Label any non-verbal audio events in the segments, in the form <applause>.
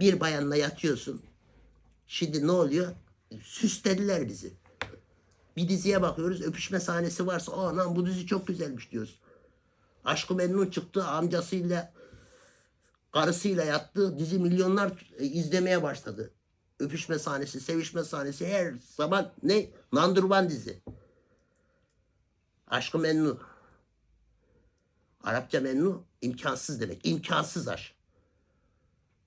Bir bayanla yatıyorsun. Şimdi ne oluyor? Süslediler bizi. Bir diziye bakıyoruz öpüşme sahnesi varsa aa lan bu dizi çok güzelmiş diyoruz. Aşkı Memnun çıktı amcasıyla karısıyla yattı dizi milyonlar e, izlemeye başladı. Öpüşme sahnesi, sevişme sahnesi her zaman ne? Nandurban dizi. Aşkı Memnun. Arapça Memnun imkansız demek. İmkansız aşk.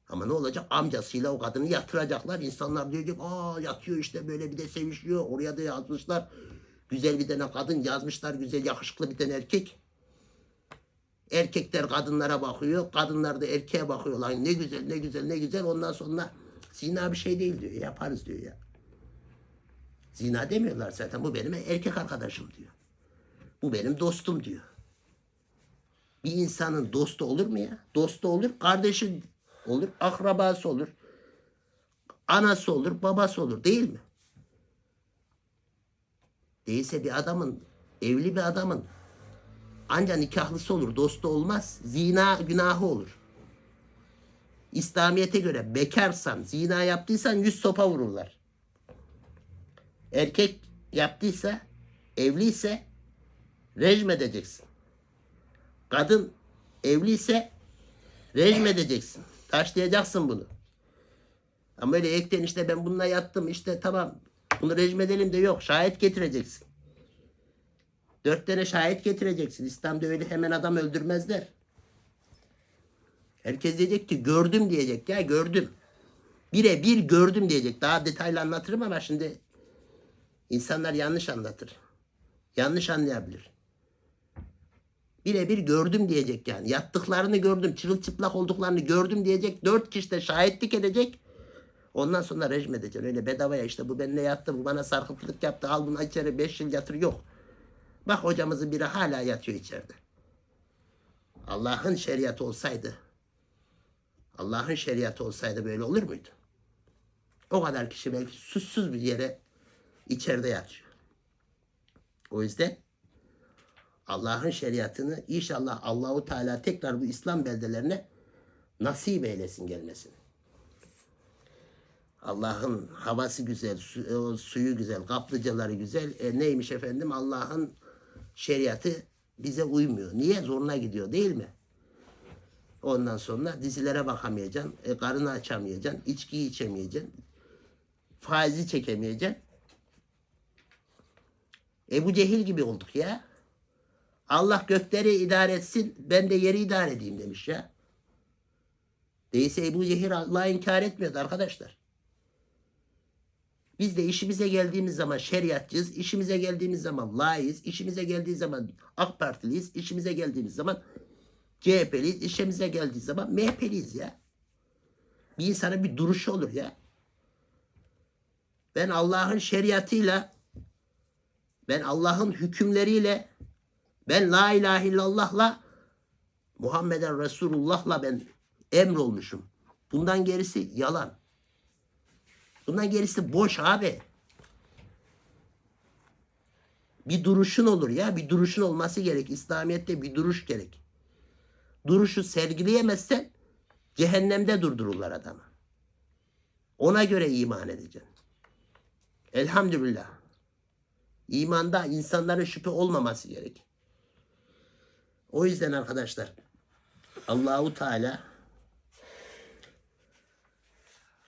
Ama ne olacak? Amcasıyla o kadını yatıracaklar. İnsanlar diyecek aa yatıyor işte böyle bir de sevişiyor. Oraya da yazmışlar. Güzel bir tane kadın yazmışlar. Güzel yakışıklı bir tane erkek. Erkekler kadınlara bakıyor. Kadınlar da erkeğe bakıyorlar. Ne güzel ne güzel ne güzel. Ondan sonra zina bir şey değil diyor. Yaparız diyor ya. Zina demiyorlar zaten. Bu benim erkek arkadaşım diyor. Bu benim dostum diyor. Bir insanın dostu olur mu ya? Dostu olur, kardeşi olur, akrabası olur. Anası olur, babası olur değil mi? Değilse bir adamın, evli bir adamın ancak nikahlısı olur, dostu olmaz. Zina günahı olur. İslamiyet'e göre bekarsan, zina yaptıysan yüz sopa vururlar. Erkek yaptıysa, evliyse rejim edeceksin. Kadın evliyse rejim edeceksin. Taşlayacaksın bunu. Ama öyle ekten işte ben bununla yattım işte tamam bunu rejim edelim de yok. Şahit getireceksin. Dört tane şahit getireceksin. İslam'da öyle hemen adam öldürmezler. Herkes diyecek ki gördüm diyecek ya gördüm. Bire bir gördüm diyecek. Daha detaylı anlatırım ama şimdi insanlar yanlış anlatır. Yanlış anlayabilir. Birebir gördüm diyecek yani. Yattıklarını gördüm, çırılçıplak olduklarını gördüm diyecek. Dört kişi de şahitlik edecek. Ondan sonra rejim edeceksin. Öyle bedavaya işte bu benimle yattı, bu bana sarkıntılık yaptı. Al bunu içeri beş yıl yatır. Yok. Bak hocamızın biri hala yatıyor içeride. Allah'ın şeriatı olsaydı, Allah'ın şeriatı olsaydı böyle olur muydu? O kadar kişi belki suçsuz bir yere içeride yatıyor. O yüzden Allah'ın şeriatını inşallah Allahu Teala tekrar bu İslam beldelerine nasip eylesin gelmesini. Allah'ın havası güzel, o suyu güzel, kaplıcaları güzel. E neymiş efendim? Allah'ın şeriatı bize uymuyor. Niye? Zoruna gidiyor değil mi? Ondan sonra dizilere bakamayacaksın, e, karını açamayacaksın, içkiyi içemeyeceksin, faizi çekemeyeceksin. Ebu Cehil gibi olduk ya. Allah gökleri idare etsin, ben de yeri idare edeyim demiş ya. Değilse Ebu Cehil Allah'ı inkar etmiyordu arkadaşlar. Biz de işimize geldiğimiz zaman şeriatçıyız, işimize geldiğimiz zaman layığız, işimize geldiği zaman AK Partiliyiz, işimize geldiğimiz zaman CHP'liyiz, işimize geldiği zaman MHP'liyiz ya. Bir insanın bir duruşu olur ya. Ben Allah'ın şeriatıyla, ben Allah'ın hükümleriyle, ben la ilahe illallah'la, Muhammeden Resulullah'la ben emrolmuşum. Bundan gerisi yalan. Bundan gerisi boş abi. Bir duruşun olur ya. Bir duruşun olması gerek. İslamiyet'te bir duruş gerek. Duruşu sergileyemezsen cehennemde durdururlar adamı. Ona göre iman edeceksin. Elhamdülillah. İmanda insanların şüphe olmaması gerek. O yüzden arkadaşlar Allahu Teala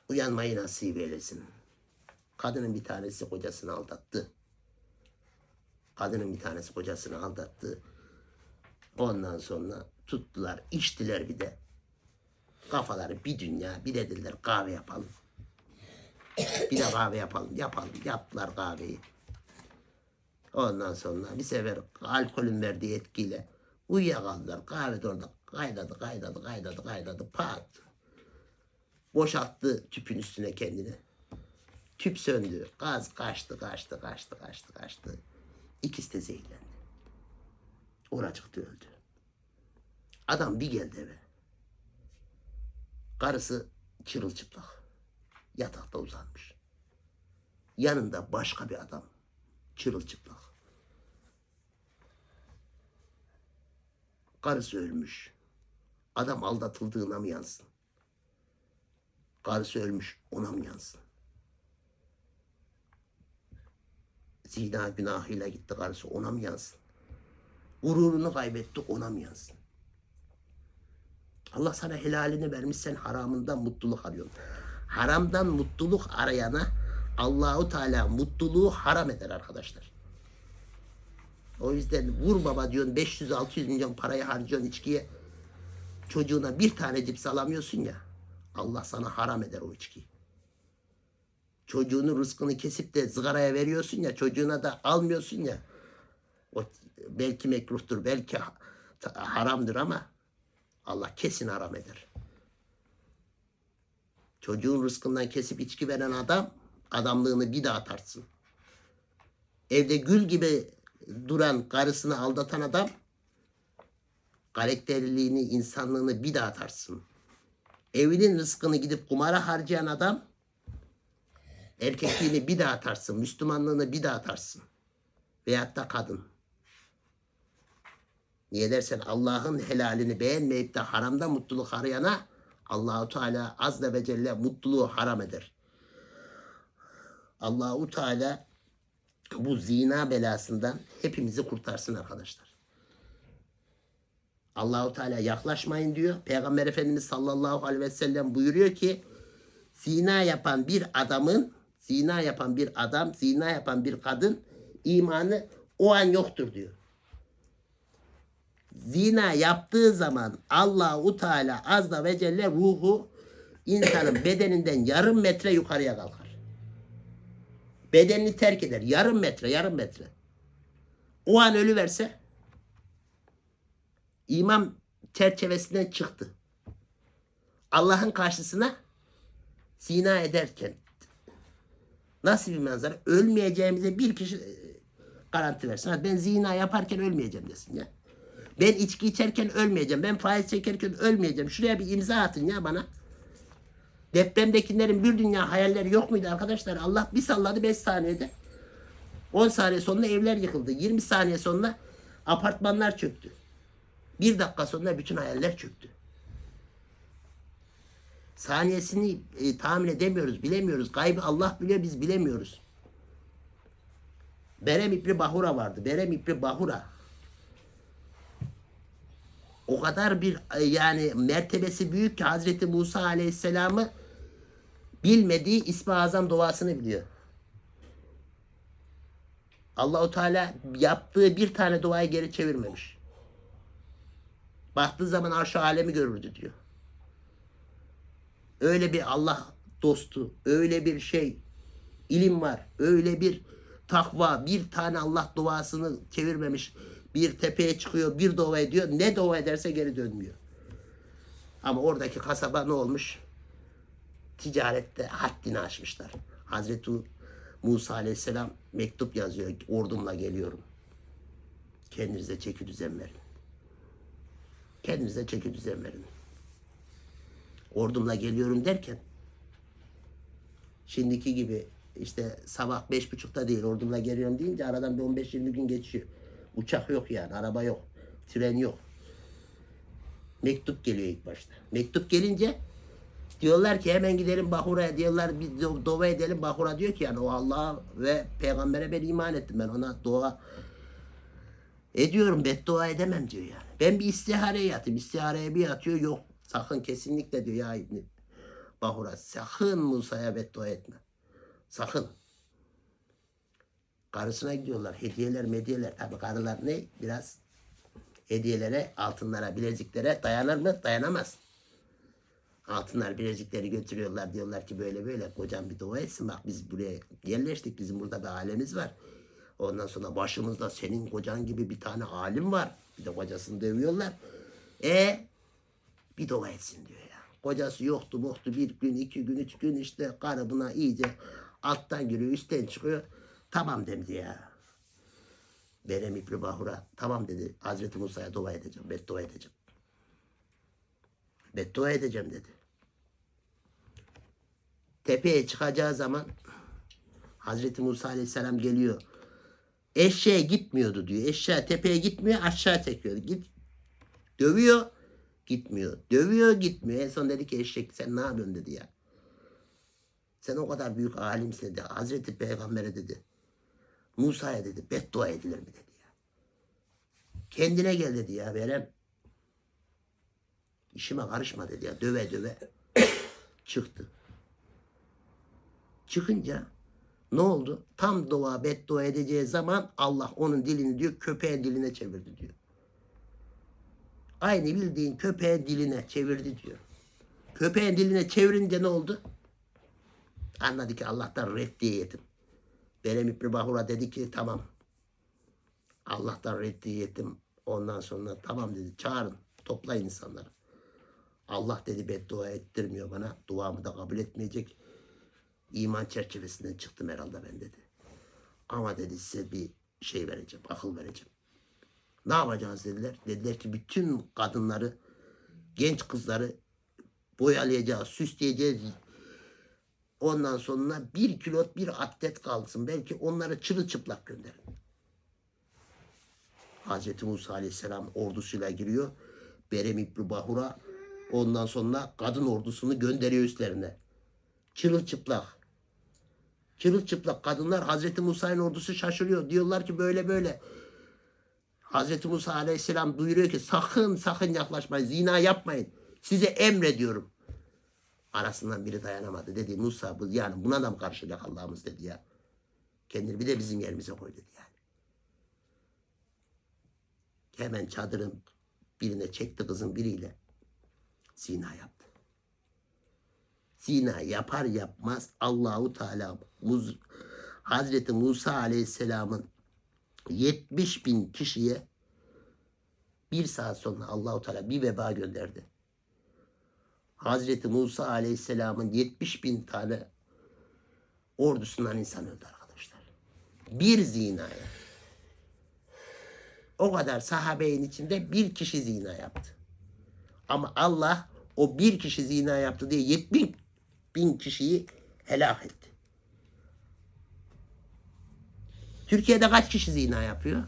uyanmayı nasip eylesin. Kadının bir tanesi kocasını aldattı. Kadının bir tanesi kocasını aldattı. Ondan sonra tuttular, içtiler bir de. Kafaları bir dünya, bir dediler kahve yapalım. Bir de kahve yapalım, yapalım. Yaptılar kahveyi. Ondan sonra bir sefer alkolün verdiği etkiyle uyuyakaldılar. Kahve orada kaynadı, kaynadı, kaynadı, kaynadı. Pat. Boşalttı tüpün üstüne kendini. Tüp söndü. Gaz kaçtı, kaçtı, kaçtı, kaçtı, kaçtı. İkisi de zehirlendi. Oracıkta öldü. Adam bir geldi eve. Karısı çırılçıplak. Yatakta uzanmış. Yanında başka bir adam. Çırılçıplak. Karısı ölmüş. Adam aldatıldığına mı yansın? Karısı ölmüş. Ona mı yansın? Zina günahıyla gitti karısı. Ona mı yansın? Gururunu kaybetti. Ona mı yansın? Allah sana helalini vermiş. Sen haramından mutluluk arıyorsun. Haramdan mutluluk arayana Allahu Teala mutluluğu haram eder arkadaşlar. O yüzden vur baba diyorsun 500-600 milyon parayı harcıyorsun içkiye. Çocuğuna bir tane cips alamıyorsun ya. Allah sana haram eder o içkiyi. Çocuğunun rızkını kesip de zıgaraya veriyorsun ya çocuğuna da almıyorsun ya. O belki mekruhtur belki haramdır ama Allah kesin haram eder. Çocuğun rızkından kesip içki veren adam adamlığını bir daha tartsın. Evde gül gibi duran karısını aldatan adam karakterliliğini, insanlığını bir daha tartsın. Evinin rızkını gidip kumara harcayan adam erkekliğini bir daha tartsın. Müslümanlığını bir daha tartsın. Veyahut da kadın. Niye dersen Allah'ın helalini beğenmeyip de haramda mutluluk arayana Allahu Teala azze ve celle mutluluğu haram eder. Allahu Teala bu zina belasından hepimizi kurtarsın arkadaşlar. Allahu Teala yaklaşmayın diyor. Peygamber Efendimiz sallallahu aleyhi ve sellem buyuruyor ki zina yapan bir adamın zina yapan bir adam, zina yapan bir kadın imanı o an yoktur diyor. Zina yaptığı zaman Allahu Teala azza ve celle ruhu insanın bedeninden yarım metre yukarıya kalkar. Bedenini terk eder. Yarım metre, yarım metre. O an ölü verse imam çerçevesinden çıktı. Allah'ın karşısına zina ederken nasıl bir manzara? Ölmeyeceğimize bir kişi e, garanti versin. Ben zina yaparken ölmeyeceğim desin ya. Ben içki içerken ölmeyeceğim. Ben faiz çekerken ölmeyeceğim. Şuraya bir imza atın ya bana. Depremdekilerin bir dünya hayalleri yok muydu arkadaşlar? Allah bir salladı 5 saniyede. 10 saniye sonra evler yıkıldı. 20 saniye sonra apartmanlar çöktü. Bir dakika sonra bütün hayaller çöktü. Saniyesini e, tahmin edemiyoruz, bilemiyoruz. Gaybı Allah biliyor, biz bilemiyoruz. Berem İbni Bahura vardı. Berem İbni Bahura. O kadar bir e, yani mertebesi büyük ki Hazreti Musa Aleyhisselam'ı bilmediği İsmi Azam duasını biliyor. Allahu Teala yaptığı bir tane duayı geri çevirmemiş. Baktığı zaman arş alemi görürdü diyor. Öyle bir Allah dostu, öyle bir şey, ilim var, öyle bir takva, bir tane Allah duasını çevirmemiş. Bir tepeye çıkıyor, bir dua ediyor. Ne dua ederse geri dönmüyor. Ama oradaki kasaba ne olmuş? Ticarette haddini aşmışlar. Hazreti Musa Aleyhisselam mektup yazıyor. Ordumla geliyorum. Kendinize çeki düzen verin. Kendinize çeki düzen verin. Ordumla geliyorum derken şimdiki gibi işte sabah beş buçukta değil ordumla geliyorum deyince aradan bir 15-20 gün geçiyor. Uçak yok yani, araba yok, tren yok. Mektup geliyor ilk başta. Mektup gelince diyorlar ki hemen gidelim Bahura'ya diyorlar do- dua edelim. Bahura diyor ki yani o Allah'a ve peygambere ben iman ettim ben ona dua ediyorum beddua edemem diyor yani. Ben bir istihareye yatayım. İstihareye bir yatıyor yok. Sakın kesinlikle diyor ya İbni Bahura sakın Musa'ya beddua etme. Sakın. Karısına gidiyorlar. Hediyeler medyeler. Tabi karılar ne? Biraz hediyelere, altınlara, bileziklere dayanır mı? Dayanamaz. Altınlar, bilezikleri götürüyorlar. Diyorlar ki böyle böyle kocam bir dua etsin. Bak biz buraya yerleştik. Bizim burada bir ailemiz var. Ondan sonra başımızda senin kocan gibi bir tane alim var. Bir de kocasını dövüyorlar. E bir dua etsin diyor ya. Kocası yoktu boktu bir gün, iki gün, üç gün işte karı buna iyice alttan giriyor, üstten çıkıyor. Tamam dedi ya. Berem İbni Bahura tamam dedi. Hazreti Musa'ya dua edeceğim, beddua edeceğim. Beddua edeceğim dedi. Tepeye çıkacağı zaman Hazreti Musa Aleyhisselam geliyor. Eşeğe gitmiyordu diyor. Eşeğe tepeye gitmiyor aşağı çekiyor. Git. Dövüyor gitmiyor. Dövüyor gitmiyor. En son dedi ki eşek sen ne yapıyorsun dedi ya. Sen o kadar büyük alimsin dedi. Hazreti Peygamber'e dedi. Musa'ya dedi beddua edilir mi dedi ya. Kendine gel dedi ya verem. İşime karışma dedi ya. Döve döve <coughs> çıktı. Çıkınca ne oldu? Tam dua beddua edeceği zaman Allah onun dilini diyor köpeğin diline çevirdi diyor. Aynı bildiğin köpeğin diline çevirdi diyor. Köpeğin diline çevirince ne oldu? Anladı ki Allah'tan reddiyetim. Berem İbni Bahura dedi ki tamam. Allah'tan reddiyetim. Ondan sonra tamam dedi çağırın toplayın insanları. Allah dedi beddua ettirmiyor bana. Duamı da kabul etmeyecek. İman çerçevesinden çıktım herhalde ben dedi. Ama dedi size bir şey vereceğim, akıl vereceğim. Ne yapacağız dediler. Dediler ki bütün kadınları, genç kızları boyalayacağız, süsleyeceğiz. Ondan sonra bir kilot bir atlet kalsın. Belki onları çırılçıplak gönderin. Hazreti Musa Aleyhisselam ordusuyla giriyor. Berem İbni Bahura ondan sonra kadın ordusunu gönderiyor üstlerine. Çırılçıplak. Çırılçıplak kadınlar Hazreti Musa'nın ordusu şaşırıyor. Diyorlar ki böyle böyle. Hazreti Musa Aleyhisselam duyuruyor ki sakın sakın yaklaşmayın. Zina yapmayın. Size emrediyorum. Arasından biri dayanamadı. Dedi Musa bu yani buna da mı karşılayacak Allah'ımız dedi ya. Kendini bir de bizim yerimize koy dedi yani. Hemen çadırın birine çekti kızın biriyle. Zina yaptı. Zina yapar yapmaz Allahu Teala Muz, Hazreti Musa Aleyhisselam'ın 70 bin kişiye bir saat sonra Allahu Teala bir veba gönderdi. Hazreti Musa Aleyhisselam'ın 70 bin tane ordusundan insan öldü arkadaşlar. Bir zinaya. O kadar sahabeyin içinde bir kişi zina yaptı. Ama Allah o bir kişi zina yaptı diye 70 bin kişiyi helak etti. Türkiye'de kaç kişi zina yapıyor?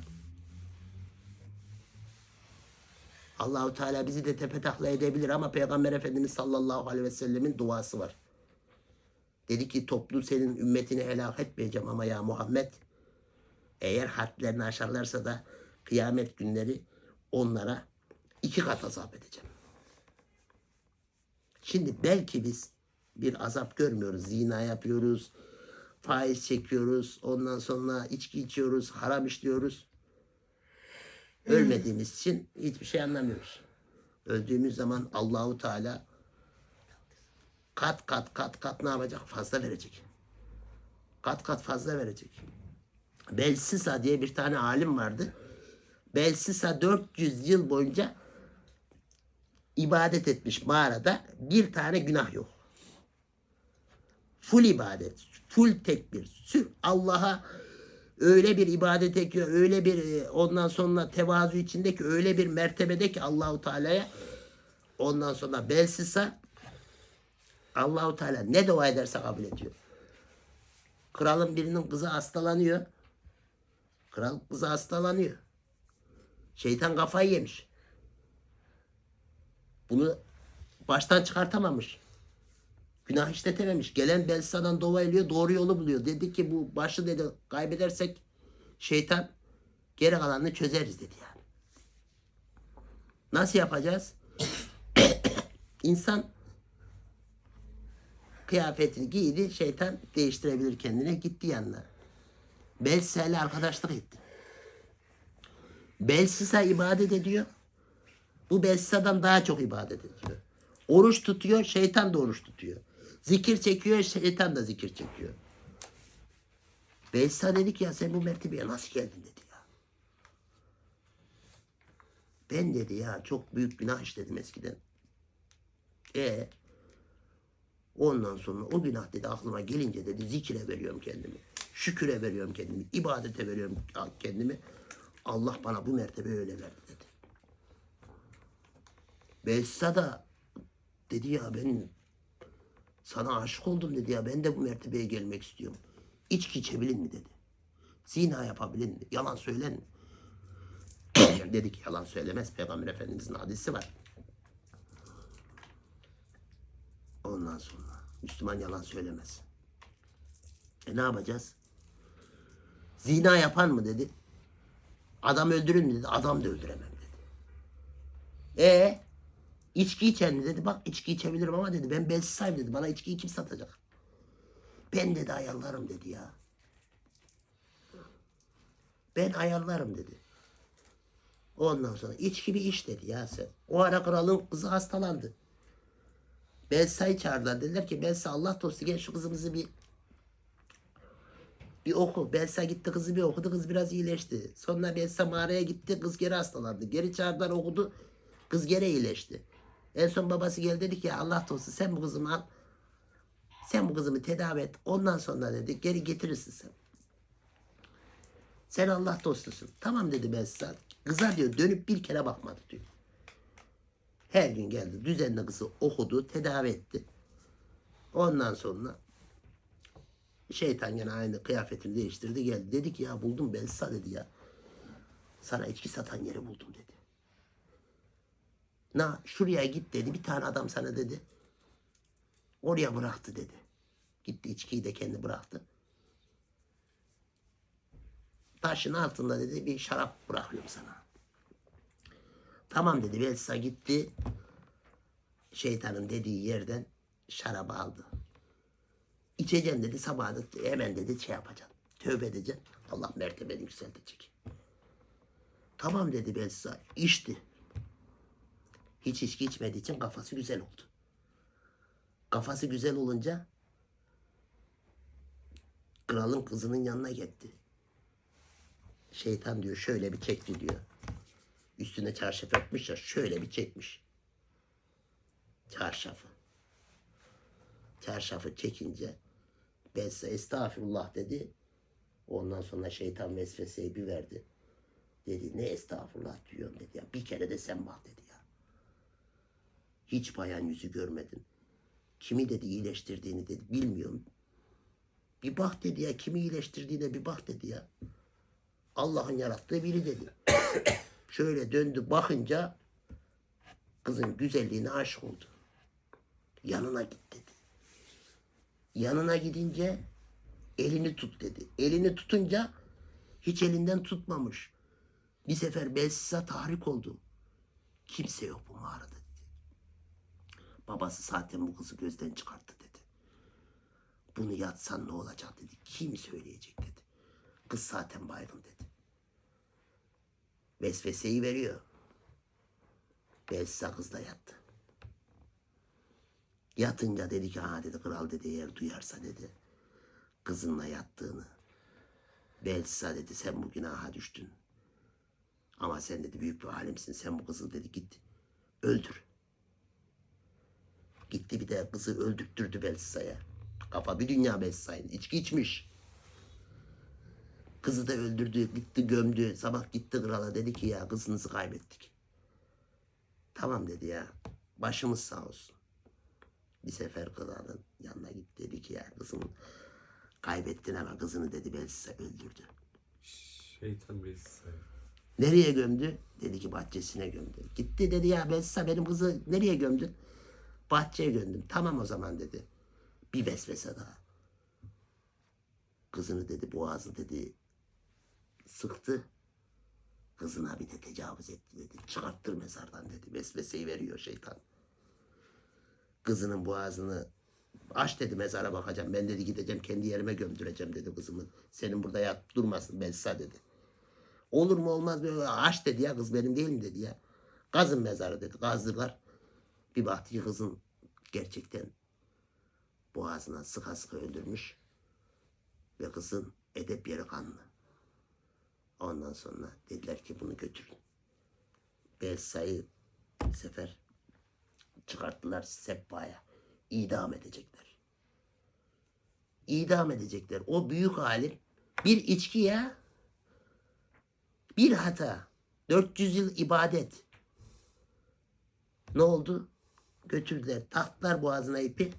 Allahu Teala bizi de tepe takla edebilir ama Peygamber Efendimiz sallallahu aleyhi ve sellemin duası var. Dedi ki toplu senin ümmetini helak etmeyeceğim ama ya Muhammed eğer hadlerini aşarlarsa da kıyamet günleri onlara iki kat azap edeceğim. Şimdi belki biz bir azap görmüyoruz. Zina yapıyoruz, faiz çekiyoruz, ondan sonra içki içiyoruz, haram işliyoruz. Ölmediğimiz için hiçbir şey anlamıyoruz. Öldüğümüz zaman Allahu Teala kat kat kat kat ne yapacak? Fazla verecek. Kat kat fazla verecek. Belsisa diye bir tane alim vardı. Belsisa 400 yıl boyunca ibadet etmiş mağarada bir tane günah yok. Full ibadet, full tekbir. Sür Allah'a öyle bir ibadet ediyor, öyle bir e, ondan sonra tevazu içindeki öyle bir mertebede ki Allahu Teala'ya ondan sonra belsizse Allahu Teala ne dua ederse kabul ediyor. Kralın birinin kızı hastalanıyor. Kral kızı hastalanıyor. Şeytan kafayı yemiş. Bunu baştan çıkartamamış. Günah işletememiş. Gelen Belsa'dan dua ediyor, doğru yolu buluyor. Dedi ki bu başı dedi kaybedersek şeytan geri kalanını çözeriz dedi yani. Nasıl yapacağız? <coughs> İnsan kıyafetini giydi, şeytan değiştirebilir kendine. Gitti yanına. Belsa ile arkadaşlık etti. Belsisa ibadet ediyor. Bu Belsisa'dan daha çok ibadet ediyor. Oruç tutuyor, şeytan da oruç tutuyor. Zikir çekiyor, şeytan da zikir çekiyor. Belsa dedi ki ya sen bu mertebeye nasıl geldin dedi ya. Ben dedi ya çok büyük günah işledim eskiden. E ondan sonra o günah dedi aklıma gelince dedi zikire veriyorum kendimi. Şüküre veriyorum kendimi. ibadete veriyorum kendimi. Allah bana bu mertebe öyle verdi dedi. Belsa da dedi ya ben sana aşık oldum dedi ya ben de bu mertebeye gelmek istiyorum. İçki içebilin mi dedi. Zina yapabilin mi? Yalan söylen mi? <clears throat> Dedik yalan söylemez. Peygamber Efendimizin hadisi var. Ondan sonra Müslüman yalan söylemez. E ne yapacağız? Zina yapan mı dedi. Adam öldürün dedi. Adam da öldüremem dedi. E içki içen mi dedi. Bak içki içebilirim ama dedi. Ben bensiz sahibim dedi. Bana içkiyi kim satacak? Ben dedi ayarlarım dedi ya. Ben ayarlarım dedi. Ondan sonra içki bir iş dedi ya sen. O ara kralın kızı hastalandı. Belsa'yı çağırdılar. Dediler ki Belsa Allah dostu gel şu kızımızı bir bir oku. Belsa gitti kızı bir okudu. Kız biraz iyileşti. Sonra Belsa mağaraya gitti. Kız geri hastalandı. Geri çağırdılar okudu. Kız geri iyileşti. En son babası geldi dedi ki Allah dostu sen bu kızımı al. Sen bu kızımı tedavi et. Ondan sonra dedi geri getirirsin sen. Sen Allah dostusun. Tamam dedi Belsa. Kıza diyor dönüp bir kere bakmadı diyor. Her gün geldi. Düzenli kızı okudu, tedavi etti. Ondan sonra şeytan gene aynı kıyafetini değiştirdi geldi. Dedi ki ya buldum Belsa dedi ya. Sana içki satan yeri buldum dedi. Na şuraya git dedi. Bir tane adam sana dedi. Oraya bıraktı dedi. Gitti içkiyi de kendi bıraktı. Taşın altında dedi bir şarap bırakıyorum sana. Tamam dedi. Belsa gitti. Şeytanın dediği yerden şarabı aldı. İçeceğim dedi sabah da hemen dedi şey yapacaksın. Tövbe edeceksin. Allah mertebeni yükseltecek. Tamam dedi Belsa. içti. Hiç içki içmediği için kafası güzel oldu. Kafası güzel olunca kralın kızının yanına gitti. Şeytan diyor şöyle bir çekti diyor. Üstüne çarşaf örtmüş ya şöyle bir çekmiş. Çarşafı. Çarşafı çekince Belsa estağfurullah dedi. Ondan sonra şeytan vesveseyi bir verdi. Dedi ne estağfurullah diyorum dedi ya. Bir kere de sen bak dedi. Hiç bayan yüzü görmedim. Kimi dedi iyileştirdiğini dedi bilmiyorum. Bir bak dedi ya kimi iyileştirdiğine bir bak dedi ya. Allah'ın yarattığı biri dedi. <coughs> Şöyle döndü bakınca kızın güzelliğine aşık oldu. Yanına git dedi. Yanına gidince elini tut dedi. Elini tutunca hiç elinden tutmamış. Bir sefer Belsa tahrik oldu. Kimse yok bu mağarada. Babası zaten bu kızı gözden çıkarttı dedi. Bunu yatsan ne olacak dedi. Kim söyleyecek dedi. Kız zaten baygın dedi. Vesveseyi veriyor. Belsa kız da yattı. Yatınca dedi ki ha dedi kral dedi eğer duyarsa dedi kızınla yattığını. Belsa dedi sen bu günaha düştün. Ama sen dedi büyük bir alimsin sen bu kızı dedi git öldür. Gitti bir de kızı öldürttürdü Belsa'ya. Kafa bir dünya Belsa'ydı. İçki içmiş. Kızı da öldürdü, gitti gömdü. Sabah gitti krala dedi ki ya kızınızı kaybettik. Tamam dedi ya. Başımız sağ olsun. Bir sefer kralın yanına gitti dedi ki ya kızını kaybettin ama kızını dedi size öldürdü. Şeytan Belsa. Nereye gömdü? Dedi ki bahçesine gömdü. Gitti dedi ya size benim kızı nereye gömdün? Bahçeye gömdüm. Tamam o zaman dedi. Bir vesvese daha. Kızını dedi boğazı dedi sıktı. Kızına bir de tecavüz etti dedi. Çıkarttır mezardan dedi. Vesveseyi veriyor şeytan. Kızının boğazını aç dedi mezara bakacağım. Ben dedi gideceğim kendi yerime gömdüreceğim dedi kızımı. Senin burada yat durmasın Belsa dedi. Olur mu olmaz mı? Aç dedi ya kız benim değil mi dedi ya. Kazın mezarı dedi. Kazdılar. Bir baktı ki kızın gerçekten boğazına sıka sıka öldürmüş. Ve kızın edep yeri kanlı. Ondan sonra dediler ki bunu götürün. Belsa'yı bir sefer çıkarttılar sehpaya. İdam edecekler. İdam edecekler. O büyük alim bir içki ya bir hata 400 yıl ibadet ne oldu? Götürdüler. Taktılar boğazına ipi.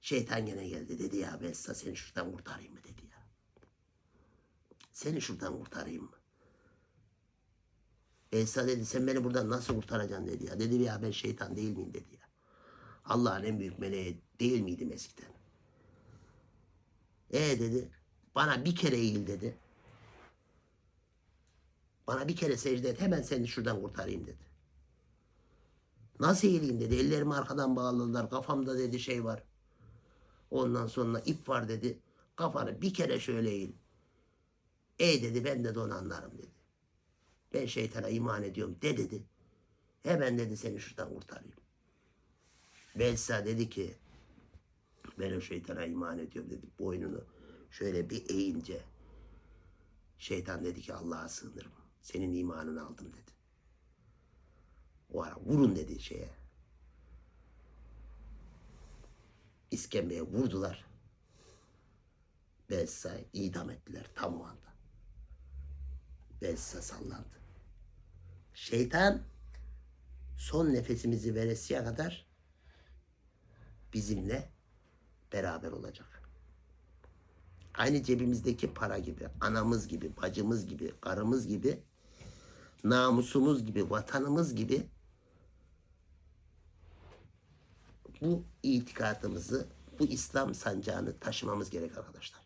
Şeytan gene geldi. Dedi ya Bessa seni şuradan kurtarayım mı dedi ya. Seni şuradan kurtarayım mı? Bessa dedi sen beni buradan nasıl kurtaracaksın dedi ya. Dedi ya ben şeytan değil miyim dedi ya. Allah'ın en büyük meleği değil miydim eskiden? E dedi. Bana bir kere eğil dedi. Bana bir kere secde et. Hemen seni şuradan kurtarayım dedi. Nasıl eğileyim dedi. Ellerimi arkadan bağladılar. Kafamda dedi şey var. Ondan sonra ip var dedi. Kafanı bir kere şöyle eğil. Ey dedi ben de onu anlarım dedi. Ben şeytana iman ediyorum de dedi. Hemen dedi seni şuradan kurtarayım. Belsa dedi ki ben o şeytana iman ediyorum dedi. Boynunu şöyle bir eğince şeytan dedi ki Allah'a sığınırım. Senin imanını aldım dedi. O ara vurun dedi şeye. İskembeye vurdular. Belsa'yı idam ettiler tam o anda. Belsa sallandı. Şeytan son nefesimizi veresiye kadar bizimle beraber olacak. Aynı cebimizdeki para gibi, anamız gibi, bacımız gibi, karımız gibi, namusumuz gibi, vatanımız gibi bu itikadımızı, bu İslam sancağını taşımamız gerek arkadaşlar.